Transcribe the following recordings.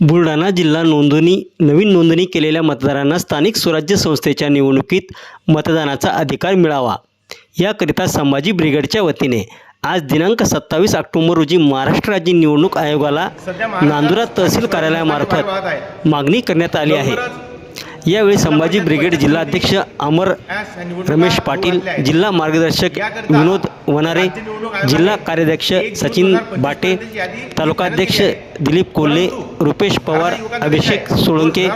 बुलढाणा जिल्हा नोंदणी नवीन नोंदणी केलेल्या मतदारांना स्थानिक स्वराज्य संस्थेच्या निवडणुकीत मतदानाचा अधिकार मिळावा. याकरिता संभाजी ब्रिगेडच्या वतीने आज दिनांक सत्तावीस ऑक्टोबर रोजी महाराष्ट्र राज्य निवडणूक आयोगाला नांदुरा तहसील कार्यालयामार्फत मागणी करण्यात आली आहे. यावेळी संभाजी ब्रिगेड जिल्हाध्यक्ष अमर रमेश पाटील जिल्हा मार्गदर्शक विनोद वनारे जिल्हा कार्याध्यक्ष सचिन बाटे तालुकाध्यक्ष दिलीप कोल्हे रुपेश पवार अभिषेक सोळंके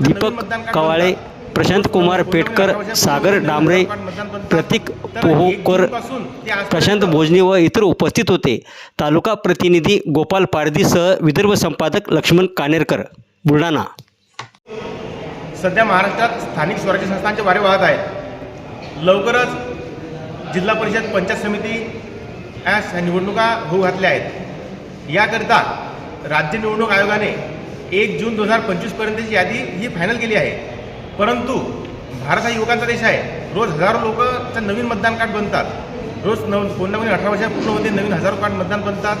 दीपक कवाळे प्रशांत कुमार पेटकर सागर डांबरे प्रतीक पोहोकर प्रशांत भोजने व इतर उपस्थित होते. तालुका प्रतिनिधी गोपाल पारदीसह विदर्भ संपादक लक्ष्मण कानेरकर बुलढाणा. सध्या महाराष्ट्रात स्थानिक स्वराज्य संस्थांचे वारे वाहत आहेत. लवकरच जिल्हा परिषद पंचायत समिती या निवडणुका होऊ घातल्या आहेत. याकरिता राज्य निवडणूक आयोगाने एक जून दोन हजार पंचवीसपर्यंतची यादी ही फायनल केली आहे. परंतु भारत हा युवकांचा देश आहे. रोज हजारो लोकचं नवीन मतदान कार्ड बनतात. रोज नव कोण ना कोणी अठरा वर्षा पूर्ण होते नवीन हजारो कार्ड मतदान बनतात.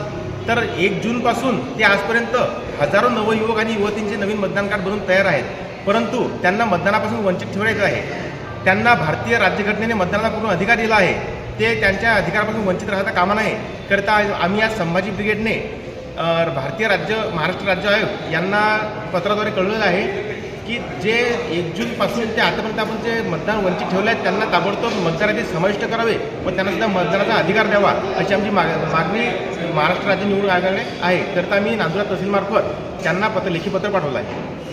तर एक जूनपासून ते आजपर्यंत हजारो नवयुवक आणि युवतींचे नवीन मतदान कार्ड बनवून तयार आहेत. परंतु त्यांना मतदानापासून वंचित ठेवायचं आहे. त्यांना भारतीय राज्यघटनेने मतदानाचा पूर्ण अधिकार दिला आहे. ते त्यांच्या अधिकारापासून वंचित राहता कामा नये करता आम्ही आज संभाजी ब्रिगेडने भारतीय राज्य महाराष्ट्र राज्य आयोग यांना पत्राद्वारे कळवलेलं आहे की जे एक जूनपासून ते आतापर्यंत आपण जे मतदान वंचित ठेवले आहेत त्यांना ताबडतोब मतदाराचे समाविष्ट करावे व त्यांना सुद्धा मतदानाचा अधिकार द्यावा अशी आमची माग मागणी महाराष्ट्र राज्य निवडणूक आयोगाने आहे. करता आम्ही नांदुरा तहसीलमार्फत त्यांना पत्र लेखी पत्र पाठवलं आहे.